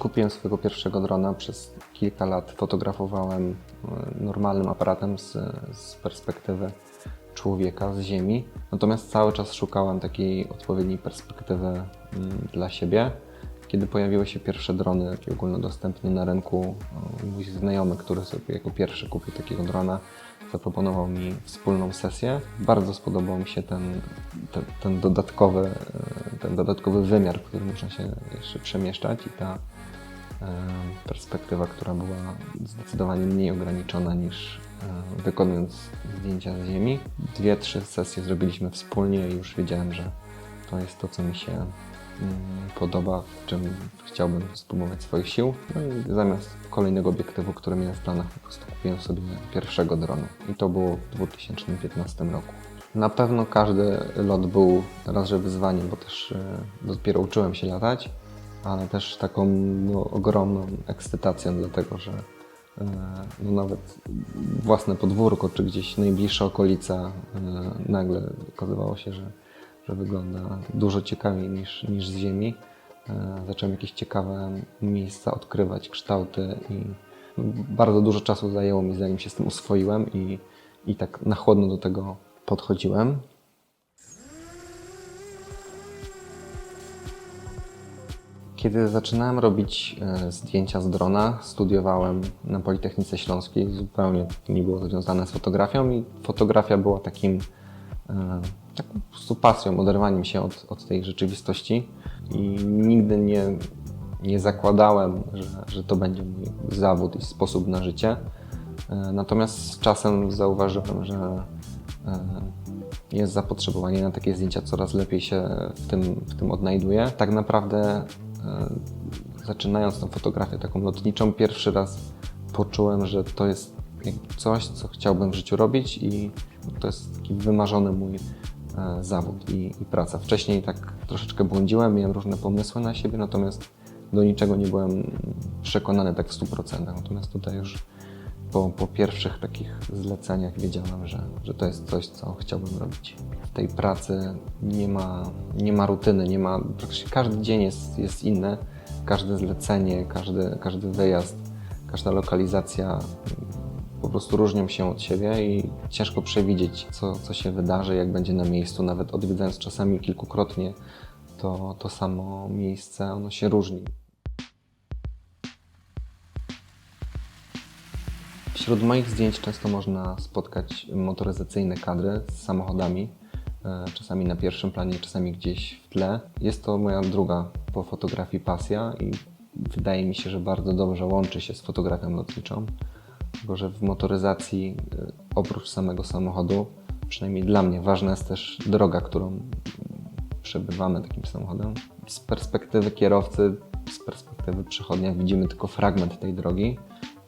kupiłem swojego pierwszego drona, przez kilka lat fotografowałem e, normalnym aparatem z, z perspektywy człowieka z Ziemi. Natomiast cały czas szukałem takiej odpowiedniej perspektywy mm, dla siebie. Kiedy pojawiły się pierwsze drony takie ogólnodostępne na rynku, e, mój znajomy, który sobie jako pierwszy kupił takiego drona, zaproponował mi wspólną sesję. Bardzo spodobał mi się ten, ten, ten, dodatkowy, e, ten dodatkowy wymiar, w którym można się jeszcze przemieszczać i ta e, perspektywa, która była zdecydowanie mniej ograniczona niż e, wykonując zdjęcia z Ziemi. Dwie, trzy sesje zrobiliśmy wspólnie i już wiedziałem, że to jest to, co mi się podoba, w czym chciałbym spróbować swoich sił. No i zamiast kolejnego obiektywu, który miałem w planach, po prostu kupiłem sobie pierwszego drona. I to było w 2015 roku. Na pewno każdy lot był raz, że wyzwaniem, bo też e, dopiero uczyłem się latać, ale też taką no, ogromną ekscytacją, dlatego że e, no, nawet własne podwórko, czy gdzieś najbliższa okolica, e, nagle okazywało się, że, że wygląda dużo ciekawiej niż, niż z ziemi. E, Zacząłem jakieś ciekawe miejsca odkrywać, kształty i bardzo dużo czasu zajęło mi, zanim się z tym uswoiłem i, i tak na chłodno do tego podchodziłem. Kiedy zaczynałem robić e, zdjęcia z drona, studiowałem na Politechnice Śląskiej. Zupełnie to nie było związane z fotografią i fotografia była takim e, taką po prostu pasją, oderwaniem się od, od tej rzeczywistości i nigdy nie, nie zakładałem, że, że to będzie mój zawód i sposób na życie. E, Natomiast z czasem zauważyłem, że e, jest zapotrzebowanie na takie zdjęcia, coraz lepiej się w tym, w tym odnajduję. Tak naprawdę e, zaczynając tą fotografię taką lotniczą, pierwszy raz poczułem, że to jest coś, co chciałbym w życiu robić i to jest taki wymarzony mój zawód i, i praca. Wcześniej tak troszeczkę błądziłem, miałem różne pomysły na siebie, natomiast do niczego nie byłem przekonany tak w 100%. Natomiast tutaj już po, po pierwszych takich zleceniach wiedziałem, że, że to jest coś, co chciałbym robić. W tej pracy nie ma, nie ma rutyny, nie ma, praktycznie każdy dzień jest, jest inny, każde zlecenie, każdy, każdy wyjazd, każda lokalizacja po prostu różnią się od siebie i ciężko przewidzieć, co, co się wydarzy, jak będzie na miejscu, nawet odwiedzając czasami kilkukrotnie to, to samo miejsce, ono się różni. Wśród moich zdjęć często można spotkać motoryzacyjne kadry z samochodami, e, czasami na pierwszym planie, czasami gdzieś w tle. Jest to moja druga po fotografii pasja i wydaje mi się, że bardzo dobrze łączy się z fotografią lotniczą, bo że w motoryzacji e, oprócz samego samochodu, przynajmniej dla mnie, ważna jest też droga, którą przebywamy takim samochodem. Z perspektywy kierowcy, z perspektywy przechodnia widzimy tylko fragment tej drogi.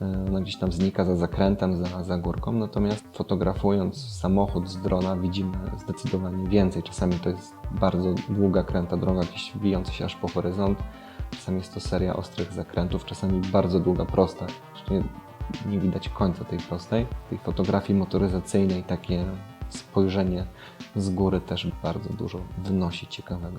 E, Ona gdzieś tam znika za zakrętem, za, za górką, natomiast fotografując samochód z drona widzimy zdecydowanie więcej. Czasami to jest bardzo długa kręta droga, gdzieś wijąca się aż po horyzont. Czasami jest to seria ostrych zakrętów, czasami bardzo długa prosta. Nie widać końca tej prostej. Tej fotografii motoryzacyjnej takie spojrzenie z góry też bardzo dużo wnosi ciekawego.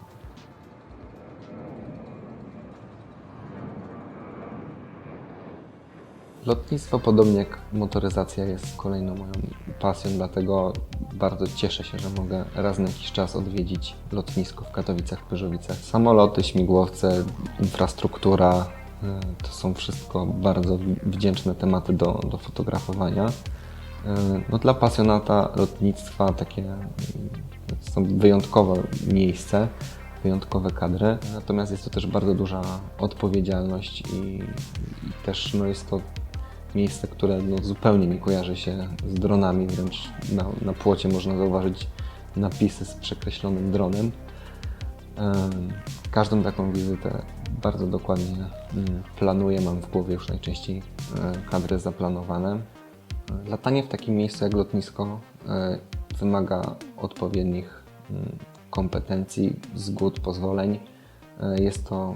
Lotnictwo, podobnie jak motoryzacja, jest kolejną moją pasją, dlatego bardzo cieszę się, że mogę raz na jakiś czas odwiedzić lotnisko w Katowicach, Pyrzowicach. Samoloty, śmigłowce, infrastruktura to są wszystko bardzo wdzięczne tematy do, do fotografowania. Y, No, dla pasjonata lotnictwa takie y, są wyjątkowe miejsce, wyjątkowe kadry. Natomiast jest to też bardzo duża odpowiedzialność i, i też no, jest to miejsce, które no, zupełnie nie kojarzy się z dronami, wręcz na, na płocie można zauważyć napisy z przekreślonym dronem. Każdą taką wizytę bardzo dokładnie mm, planuję, mam w głowie już najczęściej e, kadry zaplanowane. Latanie w takim miejscu jak lotnisko e, wymaga odpowiednich mm, kompetencji, zgód, pozwoleń. E, Jest to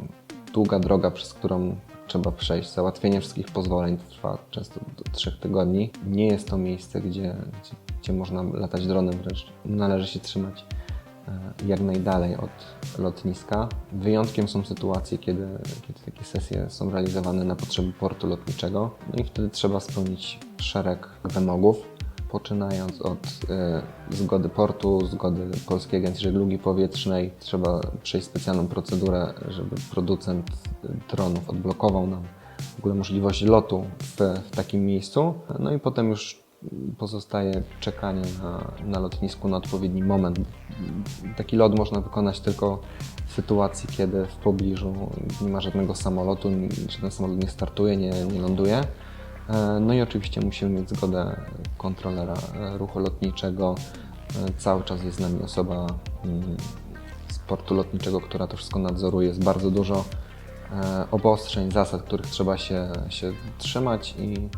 długa droga, przez którą trzeba przejść. Załatwienie wszystkich pozwoleń trwa często do trzech tygodni. Nie jest to miejsce, gdzie, gdzie, można latać dronem, wręcz należy się trzymać jak najdalej od lotniska. Wyjątkiem są sytuacje, kiedy, kiedy takie sesje są realizowane na potrzeby portu lotniczego, no i wtedy trzeba spełnić szereg wymogów, poczynając od e, zgody portu, zgody Polskiej Agencji Żeglugi Powietrznej. Trzeba przejść specjalną procedurę, żeby producent dronów odblokował nam w ogóle możliwość lotu w, w takim miejscu. No i potem już pozostaje czekanie na, na lotnisku na odpowiedni moment. Taki lot można wykonać tylko w sytuacji, kiedy w pobliżu nie ma żadnego samolotu, żaden samolot nie startuje, nie, nie ląduje. E, No i oczywiście musimy mieć zgodę kontrolera e, ruchu lotniczego. E, Cały czas jest z nami osoba mm, z portu lotniczego, która to wszystko nadzoruje. Jest bardzo dużo obostrzeń, zasad, których trzeba się, się trzymać i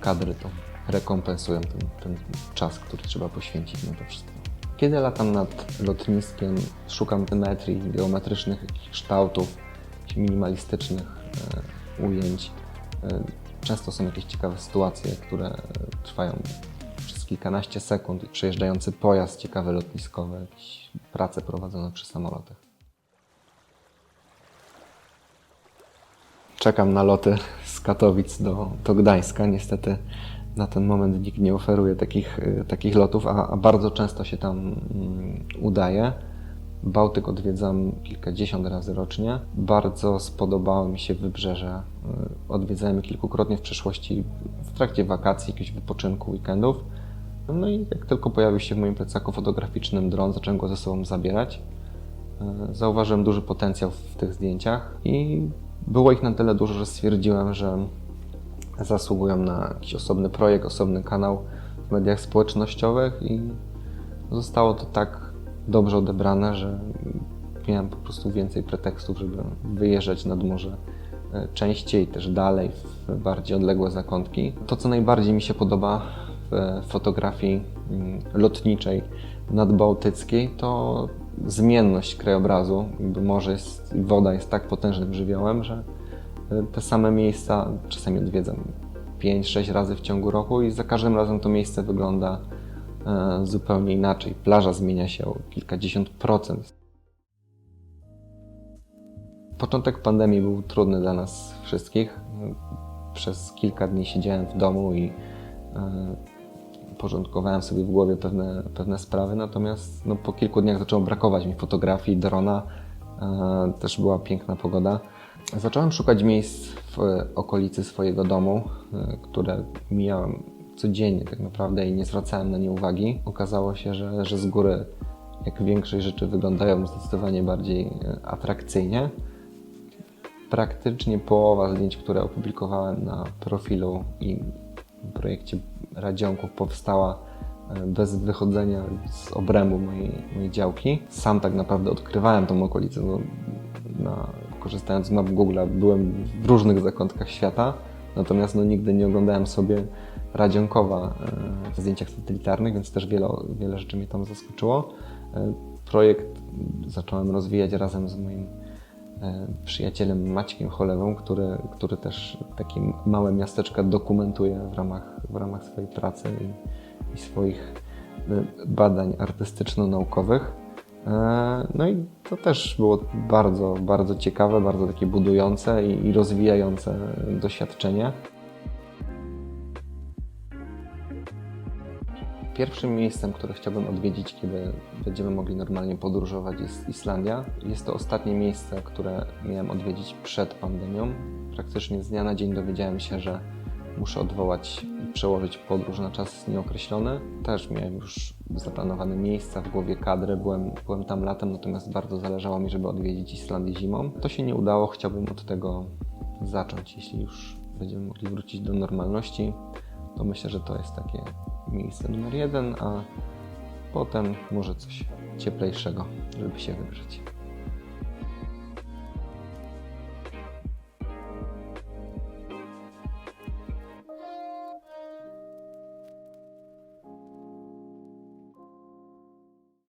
kadry to rekompensują ten, ten czas, który trzeba poświęcić na to wszystko. Kiedy latam nad lotniskiem, szukam symetrii, geometrycznych kształtów, minimalistycznych e, ujęć. E, często są jakieś ciekawe sytuacje, które trwają przez kilkanaście sekund. Przejeżdżający pojazd ciekawy lotniskowy, jakieś prace prowadzone przy samolotach. Czekam na loty z Katowic do, do Gdańska. Niestety na ten moment nikt nie oferuje takich, y, takich lotów, a, a bardzo często się tam mm, udaje. Bałtyk odwiedzam kilkadziesiąt razy rocznie. Bardzo spodobało mi się wybrzeże. Y, Odwiedzałem kilkukrotnie w przeszłości w trakcie wakacji, jakiegoś wypoczynku, weekendów. No i jak tylko pojawił się w moim plecaku fotograficznym dron, zacząłem go ze sobą zabierać. Y, Zauważyłem duży potencjał w tych zdjęciach i było ich na tyle dużo, że stwierdziłem, że zasługują na jakiś osobny projekt, osobny kanał w mediach społecznościowych i zostało to tak dobrze odebrane, że miałem po prostu więcej pretekstów, żeby wyjeżdżać nad morze e, częściej, też dalej, w bardziej odległe zakątki. To, co najbardziej mi się podoba w fotografii mm, lotniczej nadbałtyckiej, to zmienność krajobrazu. Morze jest, woda jest tak potężnym żywiołem, że te same miejsca czasami odwiedzam 5-6 razy w ciągu roku i za każdym razem to miejsce wygląda e, zupełnie inaczej. Plaża zmienia się o kilkadziesiąt procent. Początek pandemii był trudny dla nas wszystkich. Przez kilka dni siedziałem w domu i e, porządkowałem sobie w głowie pewne, pewne sprawy, natomiast no, po kilku dniach zaczęło brakować mi fotografii, drona. E, też była piękna pogoda. Zacząłem szukać miejsc w okolicy swojego domu, e, które mijałem codziennie tak naprawdę i nie zwracałem na nie uwagi. Okazało się, że, że z góry, jak większość rzeczy, wyglądają zdecydowanie bardziej e, atrakcyjnie. Praktycznie połowa zdjęć, które opublikowałem na profilu i projekcie Radzionków powstała e, bez wychodzenia z obrębu mojej, mojej działki. Sam tak naprawdę odkrywałem tą okolicę. No, na, korzystając z map Google'a byłem w różnych zakątkach świata, natomiast no, nigdy nie oglądałem sobie Radzionkowa e, w zdjęciach satelitarnych, więc też wiele, wiele rzeczy mnie tam zaskoczyło. E, projekt zacząłem rozwijać razem z moim e, przyjacielem Maćkiem Cholewą, który, który też takie małe miasteczka dokumentuje w ramach, w ramach swojej pracy i, i swoich badań artystyczno-naukowych. E, No i to też było bardzo, bardzo ciekawe, bardzo takie budujące i, i rozwijające doświadczenie. Pierwszym miejscem, które chciałbym odwiedzić, kiedy będziemy mogli normalnie podróżować, jest Islandia. Jest to ostatnie miejsce, które miałem odwiedzić przed pandemią. Praktycznie z dnia na dzień dowiedziałem się, że muszę odwołać i przełożyć podróż na czas nieokreślony. Też miałem już zaplanowane miejsca w głowie kadry. Byłem, byłem tam latem, natomiast bardzo zależało mi, żeby odwiedzić Islandię zimą. To się nie udało, chciałbym od tego zacząć, jeśli już będziemy mogli wrócić do normalności to myślę, że to jest takie miejsce numer jeden, a potem może coś cieplejszego, żeby się wygrzeć.